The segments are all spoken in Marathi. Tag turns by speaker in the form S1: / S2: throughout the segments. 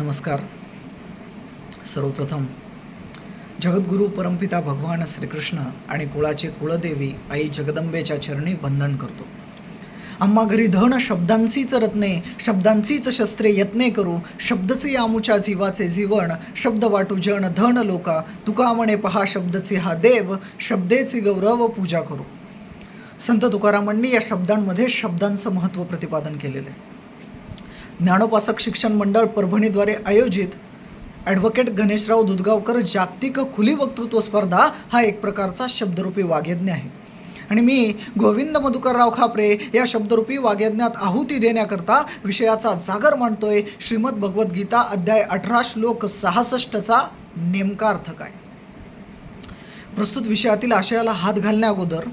S1: नमस्कार. सर्वप्रथम जगद्गुरू परमपिता भगवान श्रीकृष्ण आणि कुळाचे कुळदेवी आई जगदंबेच्या चरणी वंदन करतो. आम्हा घरी धन शब्दांचीच रत्ने शब्दांचीच शस्त्रे यत्ने करू शब्दचे आमुच्या जीवाचे जीवन शब्द वाटू जन धन लोका तुका म्हणे पहा शब्दचे हा देव शब्देचे गौरव पूजा करू. संत तुकारामांनी या शब्दांमध्ये शब्दांचं महत्त्व प्रतिपादन केलेलं आहे. ज्ञानोपासक शिक्षण मंडळ परभणीद्वारे आयोजित ॲडव्होकेट गणेशराव दुधगावकर जागतिक खुली वक्तृत्व स्पर्धा हा एक प्रकारचा शब्दरूपी वाग्यज्ञ आहे. आणि मी गोविंद मधुकरराव खापरे या शब्दरूपी वाग्यज्ञात आहुती देण्याकरता विषयाचा जागर मांडतोय श्रीमद भगवद्गीता अध्याय अठरा श्लोक सहासष्टचा नेमका अर्थ काय? प्रस्तुत विषयातील आशयाला हात घालण्या अगोदर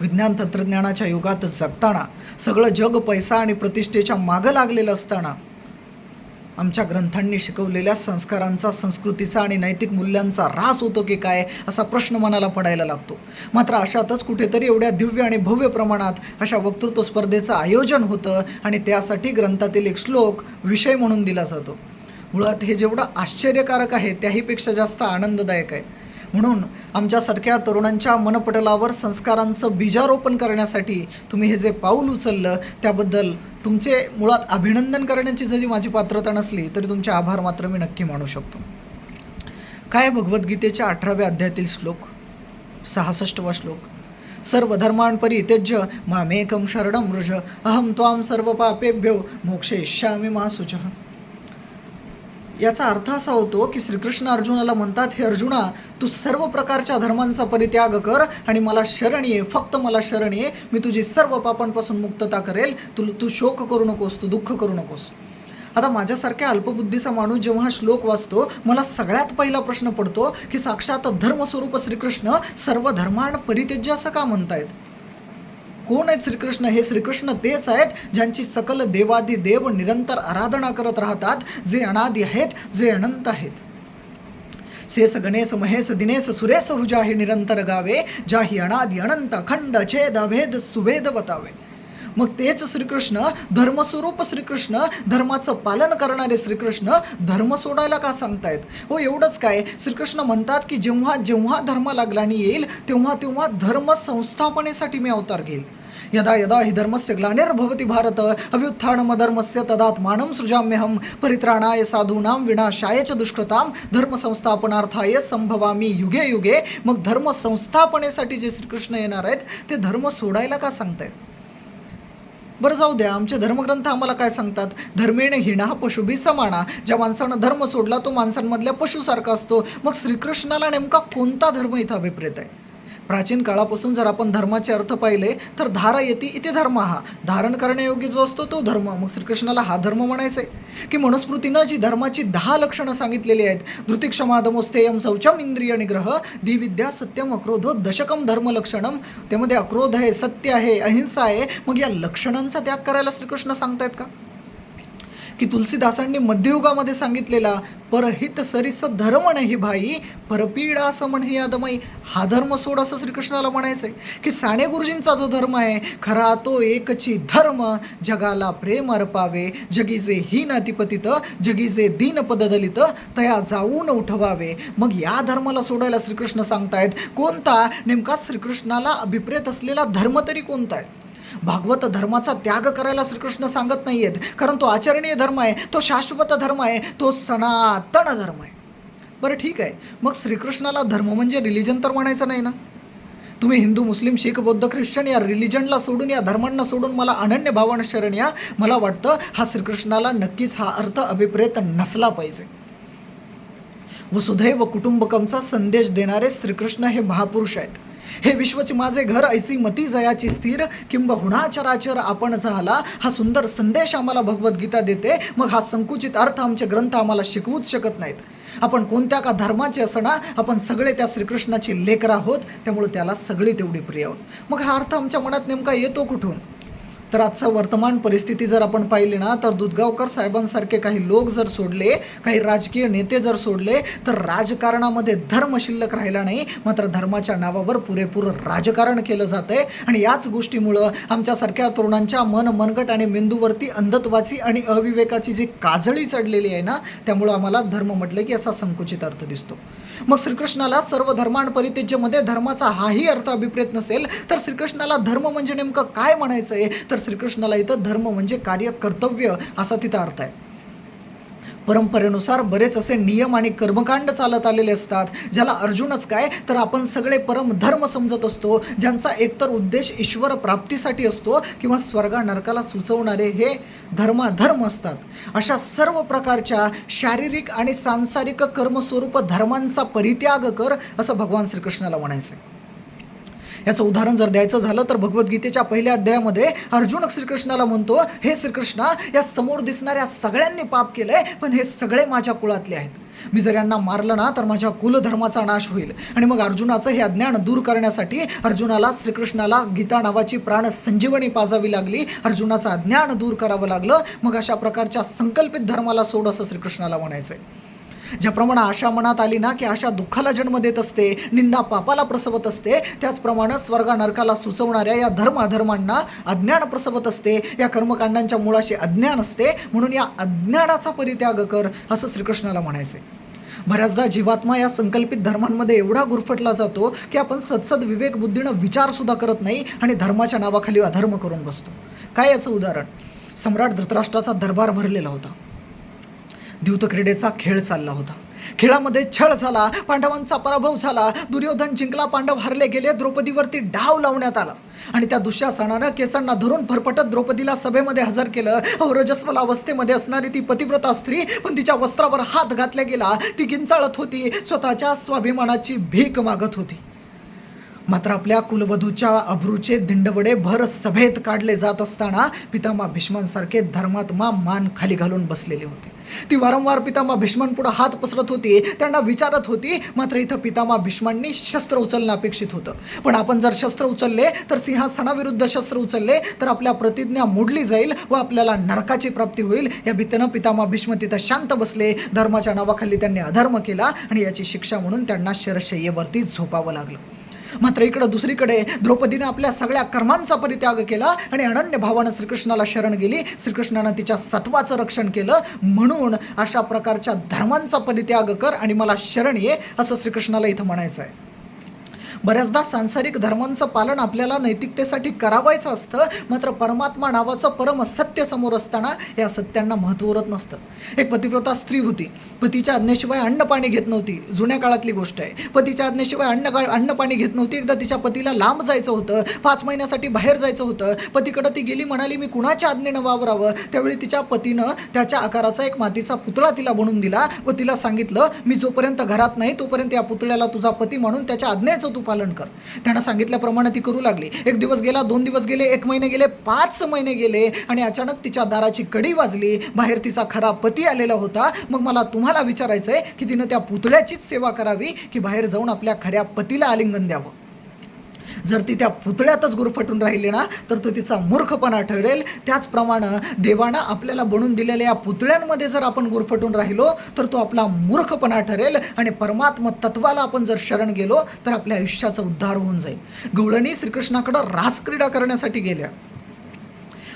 S1: विज्ञान तंत्रज्ञानाच्या युगात जगताना सगळं जग पैसा आणि प्रतिष्ठेच्या मागं लागलेलं असताना आमच्या ग्रंथांनी शिकवलेल्या संस्कारांचा संस्कृतीचा आणि नैतिक मूल्यांचा ऱ्हास होतो की काय असा प्रश्न मनाला पडायला लागतो. मात्र अशातच कुठेतरी एवढ्या दिव्य आणि भव्य प्रमाणात अशा वक्तृत्व स्पर्धेचं आयोजन होतं आणि त्यासाठी ग्रंथातील एक श्लोक विषय म्हणून दिला जातो. मुळात हे जेवढं आश्चर्यकारक आहे त्याहीपेक्षा जास्त आनंददायक आहे. म्हणून आमच्यासारख्या तरुणांच्या मनपटलावर संस्कारांचं बीजारोपण करण्यासाठी तुम्ही हे जे पाऊल उचललं त्याबद्दल तुमचे मुळात अभिनंदन करण्याची जरी माझी पात्रता नसली तरी तुमचे आभार मात्र मी नक्की मानू शकतो. काय भगवद्गीतेच्या अठराव्या अध्यायातील श्लोक? सहासष्टवा श्लोक. सर्व धर्मांपरी त्यज्य मामेकम शरणम रुज अहम त्वाम सर्व पापेभ्यो मोक्षेष्यामी महासुच याचा अर्थ असा होतो की श्रीकृष्ण अर्जुनाला म्हणतात हे अर्जुना तू सर्व प्रकारच्या धर्मांचा परित्याग कर आणि मला शरण ये फक्त मला शरण ये मी तुझी सर्व पापांपासून मुक्तता करेल. तू तू शोक करू नकोस तू दुःख करू नकोस. आता माझ्यासारख्या अल्पबुद्धीचा माणूस जेव्हा हा श्लोक वाचतो मला सगळ्यात पहिला प्रश्न पडतो की साक्षात धर्मस्वरूप श्रीकृष्ण सर्व धर्मांड परित्यज्य असं का म्हणतायत? कोण आहेत श्रीकृष्ण? हे श्रीकृष्ण तेच आहेत ज्यांची सकल देवादी देव निरंतर आराधना करत राहतात. जे अनादी आहेत जे अनंत आहेत. शेष गणेश महेश दिनेश सुरेश हुजा हे निरंतर गावे. जाही अनादि अनंत खंड छेद अभेद सुभेद बतावे. मग तेच श्रीकृष्ण धर्मस्वरूप श्रीकृष्ण धर्माचं पालन करणारे श्रीकृष्ण धर्म सोडायला का सांगतायत? हो एवढंच काय. श्रीकृष्ण म्हणतात की जेव्हा जेव्हा धर्माला ग्लानी येईल तेव्हा तेव्हा धर्म संस्थापनेसाठी मी अवतार घेईल. यदा यदा हि धर्मस्य ग्लानिर्भवती भारत अभ्युत्थानमधर्मस्य तदात्मानं सृजाम्यहं परित्राणाय साधूनां विनाशाय च दुष्कृतां धर्मसंस्थापनार्थाय संभवामी युगे युगे. मग धर्म संस्थापनेसाठी जे श्रीकृष्ण येणार आहेत ते धर्म सोडायला का सांगतायत? बरं जाऊ द्या आमचे धर्मग्रंथ आम्हाला काय सांगतात? धर्मेणे हिणा पशुभी समाना. ज्या माणसानं धर्म सोडला तो माणसांमधल्या पशुसारखा असतो. मग श्रीकृष्णाला नेमका कोणता धर्म इथं अभिप्रेत आहे? प्राचीन काळापासून जर आपण धर्माचे अर्थ पाहिले तर धारा येते इथे धर्म हा. धारण करण्यायोग्य जो असतो तो धर्म. मग श्रीकृष्णाला हा धर्म म्हणायचा आहे की मनुस्मृतीनं जी धर्माची दहा लक्षणं सांगितलेली आहेत धृतिक्षमादमोस्थेयम शौचम इंद्रिय निग्रह दिविद्या सत्यम अक्रोधो दशकम धर्मलक्षणम त्यामध्ये अक्रोध आहे सत्य आहे अहिंसा आहे. मग या लक्षणांचा त्याग करायला श्रीकृष्ण सांगतायत का? की तुलसीदासांनी मध्ययुगामध्ये सांगितलेला परहित सरीस धर्म नाही भाई परपीडा असं म्हण हे आदमाई हा धर्म सोड असं श्रीकृष्णाला म्हणायचंय की साने गुरुजींचा जो धर्म आहे खरा तो एकची धर्म जगाला प्रेम अर्पावे जगी जे हीन अतिपतित जगी जे दीन पददलित तया जाऊन उठवावे. मग या धर्माला सोडायला श्रीकृष्ण सांगतायत कोणता? नेमका श्रीकृष्णाला अभिप्रेत असलेला धर्म तरी कोणता आहे? भागवत धर्माचा त्याग करायला श्रीकृष्ण सांगत नाही आहेत कारण तो आचरणीय धर्म आहे तो शाश्वत धर्म आहे तो सनातन धर्म आहे. बरं ठीक आहे. मग श्रीकृष्णाला धर्म म्हणजे रिलिजन तर म्हणायचं नाही ना? तुम्ही हिंदू मुस्लिम शीख बौद्ध ख्रिश्चन या रिलिजनला सोडून या धर्मांना सोडून मला अनन्य भावानं शरण या. मला वाटतं हा श्रीकृष्णाला नक्कीच हा अर्थ अभिप्रेत नसला पाहिजे. वसुधैव कुटुंबकमचा संदेश देणारे श्रीकृष्ण हे महापुरुष आहेत. हे विश्वचे माझे घर ऐसी मती जयाची स्थिर किंबहुना चराचर आपण झाला. हा सुंदर संदेश आम्हाला भगवद्गीता देते. मग हा संकुचित अर्थ आमचे ग्रंथ आम्हाला शिकवूच शकत नाहीत. आपण कोणत्या का धर्माचे असणा आपण सगळे त्या श्रीकृष्णाची लेकर आहोत. त्यामुळे त्याला सगळी तेवढी प्रिय आहोत. मग हा अर्थ आमच्या मनात नेमका येतो कुठून? तर आजचं वर्तमान परिस्थिती जर आपण पाहिली ना तर दुधगावकर साहेबांसारखे काही लोक जर सोडले काही राजकीय नेते जर सोडले तर राजकारणामध्ये धर्म शिल्लक राहिला नाही. मात्र धर्माच्या नावावर पुरेपूर राजकारण केलं जात आहे आणि याच गोष्टीमुळं आमच्यासारख्या तरुणांच्या मन मनगट आणि मेंदूवरती अंधत्वाची आणि अविवेकाची जी काजळी चढलेली आहे ना त्यामुळं आम्हाला धर्म म्हटलं की असा संकुचित अर्थ दिसतो. मग श्रीकृष्णाला सर्व धर्मांपरितेज्यमध्ये धर्माचा हाही अर्थ अभिप्रेत नसेल तर श्रीकृष्णाला धर्म म्हणजे नेमकं काय म्हणायचं आहे तर श्रीकृष्णाला इथं धर्म म्हणजे कार्य कर्तव्य असा तिथं अर्थ आहे. परंपरेनुसार बरेच असे नियम आणि कर्मकांड चालत आलेले असतात ज्याला अर्जुनच काय तर आपण सगळे परम धर्म समजत असतो ज्यांचा एकतर उद्देश ईश्वर प्राप्तीसाठी असतो किंवा स्वर्गा नरकाला सुचवणारे हे धर्माधर्म असतात. अशा सर्व प्रकारच्या शारीरिक आणि सांसारिक कर्मस्वरूप धर्मांचा परित्याग कर असं भगवान श्रीकृष्णाला म्हणायचं आहे याचं उदाहरण जर द्यायचं झालं तर भगवद्गीतेच्या पहिल्या अध्यायामध्ये अर्जुन श्रीकृष्णाला म्हणतो हे श्रीकृष्णा या समोर दिसणाऱ्या सगळ्यांनी पाप केलंय पण हे सगळे माझ्या कुळातले आहेत. मी जर यांना मारलं ना तर माझ्या कुलधर्माचा नाश होईल. आणि मग अर्जुनाचं हे अज्ञान दूर करण्यासाठी अर्जुनाला श्रीकृष्णाला गीता नावाची प्राण संजीवनी पाजावी लागली. अर्जुनाचं अज्ञान दूर करावं लागलं. मग अशा प्रकारच्या संकल्पित धर्माला सोड असं श्रीकृष्णाला म्हणायचं आहे ज्याप्रमाणे आशा मनात आली ना की आशा दुःखाला जन्म देत असते निंदा पापाला प्रसवत असते त्याचप्रमाणे स्वर्गा नरकाला सुचवणाऱ्या या धर्म अधर्मांना अज्ञान प्रसवत असते या कर्मकांडांच्या मुळाशी अज्ञान असते म्हणून या अज्ञानाचा परित्याग कर असं श्रीकृष्णाला म्हणायचे बऱ्याचदा जीवात्मा या संकल्पित धर्मांमध्ये एवढा गुरफटला जातो की आपण सतसद विवेक बुद्धीनं विचारसुद्धा करत नाही आणि धर्माच्या नावाखाली अधर्म करून बसतो. काय याचं उदाहरण? सम्राट धृतराष्ट्राचा दरबार भरलेला होता. द्यूतक्रीडेचा खेळ चालला होता. खेळामध्ये छळ झाला पांडवांचा पराभव झाला दुर्योधन जिंकला पांडव हरले गेले द्रौपदीवरती डाव लावण्यात आला. आणि त्या दुःशासनानं केसांना धरून फरफटत द्रौपदीला सभेमध्ये हजर केलं. अहो अवस्थेमध्ये असणारी ती पतिव्रता स्त्री पण तिच्या वस्त्रावर हात घातला गेला. ती किंचाळत होती स्वतःच्या स्वाभिमानाची भीक मागत होती. मात्र आपल्या कुलवधूच्या अब्रूचे दिंडवडे भर सभेत काढले जात असताना पितामा भीष्मांसारखे धर्मात्मा मान खाली घालून बसलेले होते. ती वारंवार पितामा भीष्मांपुढे हात पसरत होती त्यांना विचारत होती मात्र इथं पितामा भीष्मांनी शस्त्र उचलणं अपेक्षित होतं. पण आपण जर शस्त्र उचलले तर सिंहासनाविरुद्ध शस्त्र उचलले तर आपल्या प्रतिज्ञा मोडली जाईल व आपल्याला नरकाची प्राप्ती होईल. या भीतीनं पितामा भीष्म तिथं शांत बसले. धर्माच्या नावाखाली त्यांनी अधर्म केला आणि याची शिक्षा म्हणून त्यांना शरशय्येवरती झोपावं लागलं. मात्र इकडं दुसरीकडे द्रौपदीने आपल्या सगळ्या कर्मांचा परित्याग केला आणि अनन्य भावानं श्रीकृष्णाला शरण गेली. श्रीकृष्णानं तिच्या सत्वाचं रक्षण केलं. म्हणून अशा प्रकारच्या धर्मांचा परित्याग कर आणि मला शरण ये असं श्रीकृष्णाला इथं म्हणायचं आहे बऱ्याचदा सांसारिक धर्मांचं पालन आपल्याला नैतिकतेसाठी करावायचं असतं मात्र परमात्मा नावाचं परम सत्य समोर असताना या सत्यांना महत्त्व उरत नसतं. एक पतिव्रता स्त्री होती. पतीच्या आज्ञेशिवाय अन्न पाणी घेत नव्हती. जुन्या काळातली गोष्ट आहे. पतीच्या आज्ञेशिवाय अन्न अन्न पाणी घेत नव्हती. एकदा तिच्या पतीला लांब जायचं होतं. पाच महिन्यासाठी बाहेर जायचं होतं. पतीकडं ती गेली म्हणाली मी कुणाच्या आज्ञेनं वावरावं? त्यावेळी तिच्या पतीनं त्याच्या आकाराचा एक मातीचा पुतळा तिला बनवून दिला व तिला सांगितलं मी जोपर्यंत घरात नाही तोपर्यंत या पुतळ्याला तुझा पती म्हणून त्याच्या आज्ञेचं तू पालन कर. त्यानं सांगितल्याप्रमाणे ती करू लागली. एक दिवस गेला दोन दिवस गेले एक महिने गेले पाच महिने गेले आणि अचानक तिच्या दाराची कडी वाजली. बाहेर तिचा खरा पती आलेला होता. मग मला तुम्हाला विचारायचं आहे की तिनं त्या पुतळ्याचीच सेवा करावी की बाहेर जाऊन आपल्या खऱ्या पतीला आलिंगन द्यावं? जर ती त्या पुतळ्यातच गुरफटून राहिली ना तर तो तिचा मूर्खपणा ठरेल. त्याचप्रमाणे देवानं आपल्याला बनवून दिलेल्या या पुतळ्यांमध्ये जर आपण गुरफटून राहिलो तर तो आपला मूर्खपणा ठरेल आणि परमात्म तत्वाला आपण जर शरण गेलो तर आपल्या आयुष्याचा उद्धार होऊन जाईल. गवळणी श्रीकृष्णाकडं रासक्रीडा करण्यासाठी गेल्या.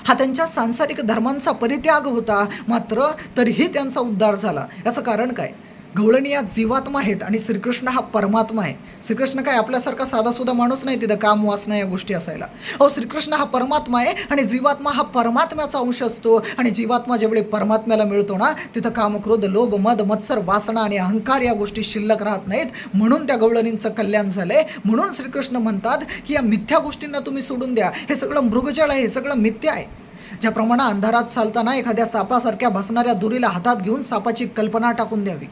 S1: हा त्यांच्या सांसारिक धर्मांचा परित्याग होता मात्र तरीही त्यांचा उद्धार झाला. याचं कारण काय? गवळणी या जीवात्मा आहेत आणि श्रीकृष्ण हा परमात्मा आहे. श्रीकृष्ण काय आपल्यासारखा साधासुद्धा माणूस नाही तिथं काम वासना या गोष्टी असायला. अहो श्रीकृष्ण हा परमात्मा आहे आणि जीवात्मा हा परमात्म्याचा अंश असतो. आणि जीवात्मा जेवढे परमात्म्याला मिळतो ना तिथं काम क्रोध लोभ मद मत्सर वासना आणि अहंकार या गोष्टी शिल्लक राहत नाहीत. म्हणून त्या गवळणींचं कल्याण झालंय. म्हणून श्रीकृष्ण म्हणतात की या मिथ्या गोष्टींना तुम्ही सोडून द्या. हे सगळं मृगजळ आहे हे सगळं मिथ्या आहे. ज्याप्रमाणे अंधारात चालताना एखाद्या सापासारख्या भसणाऱ्या दुरीला हातात घेऊन सापाची कल्पना टाकून द्यावी.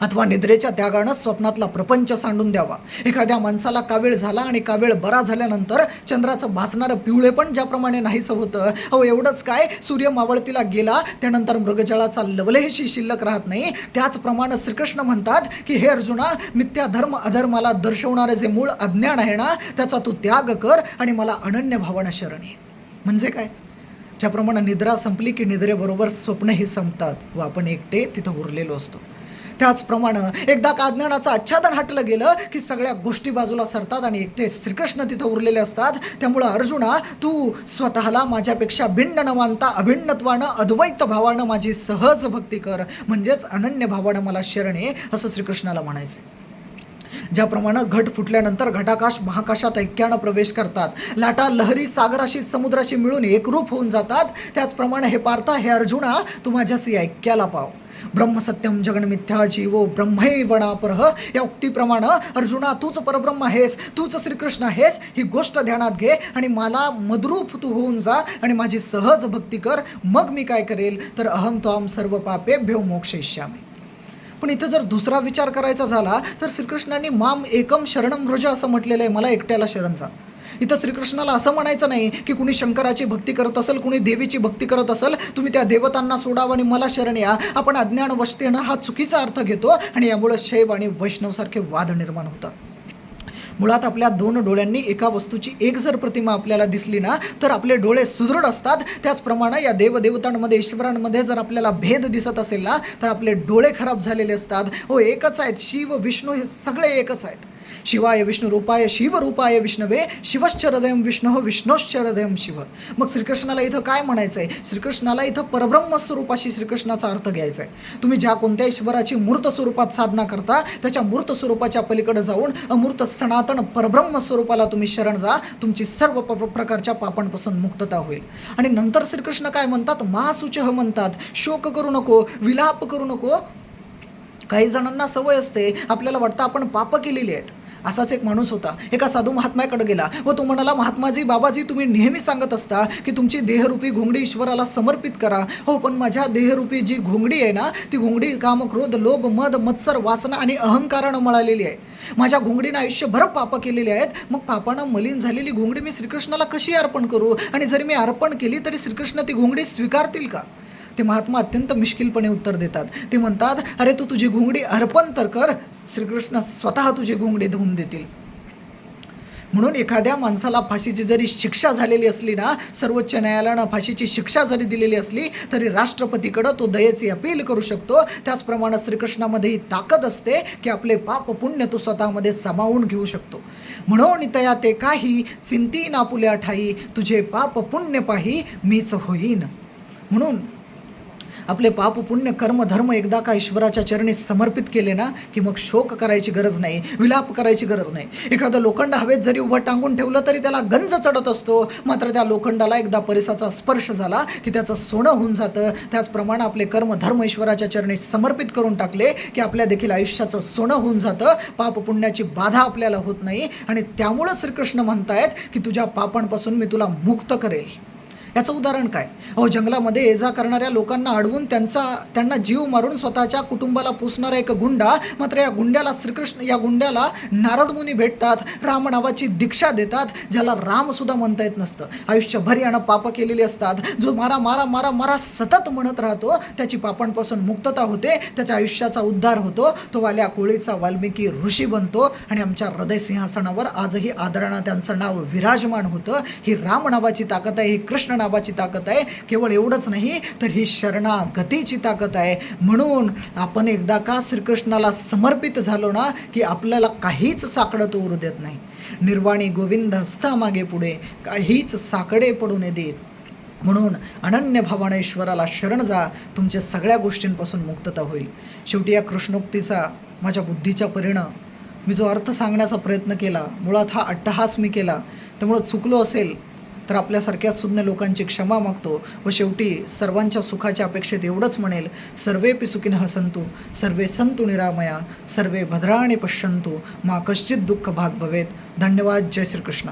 S1: अथवा निद्रेच्या त्यागानं स्वप्नातला प्रपंच सांडून द्यावा. एखाद्या माणसाला कावीळ झाला आणि कावीळ बरा झाल्यानंतर चंद्राचं भासणारं पिवळे पण ज्याप्रमाणे नाहीसं होतं. अहो एवढंच काय? सूर्य मावळतीला गेला त्यानंतर मृगजळाचा लवलेशी शिल्लक राहत नाही. त्याचप्रमाणे श्रीकृष्ण म्हणतात की हे अर्जुना मिथ्या धर्म अधर्माला दर्शवणारं जे मूळ अज्ञान आहे ना त्याचा तू त्याग कर आणि मला अनन्य भावना शरण. ये म्हणजे काय? ज्याप्रमाणे निद्रा संपली की निद्रेबरोबर स्वप्नही संपतात. व आपण एकटे तिथं उरलेलो असतो. त्याचप्रमाणे एकदा का अज्ञानाचं आच्छादन हटलं गेलं की सगळ्या गोष्टी बाजूला सरतात आणि एकटे श्रीकृष्ण तिथं उरलेले असतात. त्यामुळं अर्जुना तू स्वतःला माझ्यापेक्षा भिन्न न मानता अभिन्नत्वानं अद्वैत भावानं माझी सहज भक्ती कर. म्हणजेच अनन्य भावानं मला शरणे असं श्रीकृष्णाला म्हणायचं ज्याप्रमाणे घट फुटल्यानंतर घटाकाश महाकाशात ऐक्यानं प्रवेश करतात. लाटा लहरी सागराशी समुद्राशी मिळून एकरूप होऊन जातात. त्याचप्रमाणे हे पार्था हे अर्जुना तू माझ्याशी ऐक्याला पाव. ब्रह्मसत्यम जगन्मिथ्या जीव ब्रह्मैवणापरह या उक्तीप्रमाणे अर्जुना तूच परब्रह्म आहेस तूच श्रीकृष्ण आहेस ही गोष्ट ध्यानात घे आणि मला मद्रूप तू होऊन जा आणि माझी सहज भक्ती कर. मग मी काय करेल? तर अहम त्वाम सर्व पापे भ्यो मोक्षयिष्यामी. पण इथं जर दुसरा विचार करायचा झाला तर श्रीकृष्णांनी माम एकम शरणम व्रज असं म्हटलेलं आहे. मला एकट्याला शरण जा इथं श्रीकृष्णाला असं म्हणायचं नाही की कुणी शंकराची भक्ती करत असेल कुणी देवीची भक्ती करत असेल तुम्ही त्या देवतांना सोडावं आणि मला शरण या. आपण अज्ञान वस्तेनं हा चुकीचा अर्थ घेतो आणि यामुळे शैव आणि वैष्णवसारखे वाद निर्माण होतात. मुळात आपल्या दोन डोळ्यांनी एका वस्तूची एक जर प्रतिमा आपल्याला दिसली ना तर आपले डोळे सुदृढ असतात. त्याचप्रमाणे या देवदेवतांमध्ये ईश्वरांमध्ये जर आपल्याला भेद दिसत असेल ना तर आपले डोळे खराब झालेले असतात. हो एकच आहेत. शिव विष्णू हे सगळे एकच आहेत. शिवाय विष्णुरूपाय शिवरूपाय विष्णवे शिवश्च हृदयम विष्णू विष्णोश्च हृदयम शिव मग श्रीकृष्णाला इथं काय म्हणायचं आहे श्रीकृष्णाला इथं परब्रह्म स्वरूपाशी श्रीकृष्णाचा अर्थ घ्यायचा आहे तुम्ही ज्या कोणत्या ईश्वराची मूर्त स्वरूपात साधना करता त्याच्या मूर्त स्वरूपाच्या पलीकडे जाऊन अमूर्त सनातन परब्रह्म स्वरूपाला तुम्ही शरण जा तुमची सर्व प प्रकारच्या पापांपासून मुक्तता होईल आणि नंतर श्रीकृष्ण काय म्हणतात महासुचह म्हणतात शोक करू नको विलाप करू नको काही जणांना सवय असते आपल्याला वाटतं आपण पाप केलेली आहेत असाच एक माणूस होता. एका साधू महात्म्याकडे गेला व तो म्हणाला महात्माजी बाबाजी तुम्ही नेहमी सांगत असता की तुमची देहरूपी घोंगडी ईश्वराला समर्पित करा. हो पण माझ्या देहरूपी जी घोंगडी आहे ना ती घोंगडी काम क्रोध लोभ मद मत्सर वासना आणि अहंकारानं मळालेली आहे. माझ्या घोंगडीनं आयुष्यभर पापं केलेली आहेत. मग पापानं मलिन झालेली घोंगडी मी श्रीकृष्णाला कशी अर्पण करू? आणि जरी मी अर्पण केली तरी श्रीकृष्ण ती घोंगडी स्वीकारतील का? ते महात्मा अत्यंत मिश्किलपणे उत्तर देतात. ते म्हणतात अरे तू तुझी घोंगडी अर्पण तर कर श्रीकृष्ण स्वतः तुझी घोंगडे धुवून देतील. म्हणून एखाद्या माणसाला फाशीची जरी शिक्षा झालेली असली ना सर्वोच्च न्यायालयानं फाशीची शिक्षा जरी दिलेली असली तरी राष्ट्रपतीकडं तो दयेची अपील करू शकतो. त्याचप्रमाणे श्रीकृष्णामध्ये ही ताकद असते की आपले पाप पुण्य तो स्वतःमध्ये सामावून घेऊ शकतो. म्हणून तया ते काही चिंती नापुल्या ठाई तुझे पाप पुण्य पाही मीच होईन. म्हणून आपले पाप पुण्य कर्म धर्म एकदा का ईश्वराच्या चरणी समर्पित केले ना की मग शोक करायची गरज नाही विलाप करायची गरज नाही. एखादं लोखंड हवेत जरी उभं टांगून ठेवलं तरी त्याला गंज चढत असतो. मात्र त्या लोखंडाला एकदा परिसाचा स्पर्श झाला की त्याचं सोनं होऊन जातं. त्याचप्रमाणे आपले कर्म धर्म ईश्वराच्या चरणी समर्पित करून टाकले की आपल्या देखील आयुष्याचं सोनं होऊन जातं. पाप पुण्याची बाधा आपल्याला होत नाही. आणि त्यामुळं श्रीकृष्ण म्हणतायत की तुझ्या पापांपासून मी तुला मुक्त करेल. याचं उदाहरण काय? अहो जंगलामध्ये ये जा करणाऱ्या लोकांना अडवून त्यांचा त्यांना जीव मारून स्वतःच्या कुटुंबाला पुसणारा एक गुंडा मात्र या गुंड्याला श्रीकृष्ण या गुंड्याला नारद मुनी भेटतात राम नावाची दीक्षा देतात ज्याला रामसुद्धा म्हणता येत नसतं. आयुष्यभर यानं पापं केलेली असतात. जो मारा मारा मारा मारा सतत म्हणत राहतो त्याची पापांपासून मुक्तता होते त्याच्या आयुष्याचा उद्धार होतो तो वाल्या कोळीचा वाल्मिकी ऋषी बनतो आणि आमच्या हृदय सिंहासनावर आजही आदरानं त्यांचं नाव विराजमान होतं. ही राम नावाची ताकद आहे ही कृष्ण नावाची ताकद आहे. केवळ एवढंच नाही तर ही शरणागतीची ताकद आहे. म्हणून आपण एकदा का श्रीकृष्णाला समर्पित झालो ना की आपल्याला काहीच साकडं तो उरू देत नाही. निर्वाणी गोविंद हस्ता मागे पुढे काहीच साकडे पडू नये देत. म्हणून अनन्य भावाने ईश्वराला शरण जा तुमच्या सगळ्या गोष्टींपासून मुक्तता होईल. शेवटी या कृष्णोक्तीचा माझ्या बुद्धीच्या परिणाम मी जो अर्थ सांगण्याचा प्रयत्न केला मुळात हा अट्टहास मी केला त्यामुळं चुकलो असेल तर आपल्यासारख्या सुज्ञ लोकांची क्षमा मागतो व शेवटी सर्वांच्या सुखाच्या अपेक्षेत एवढंच म्हणेल सर्वे पिसुकीन हसंतु सर्वे संतु निरामया सर्वे भद्राणी पश्यंतु मा कश्चित दुःख भाग भवेत. धन्यवाद जय श्रीकृष्ण.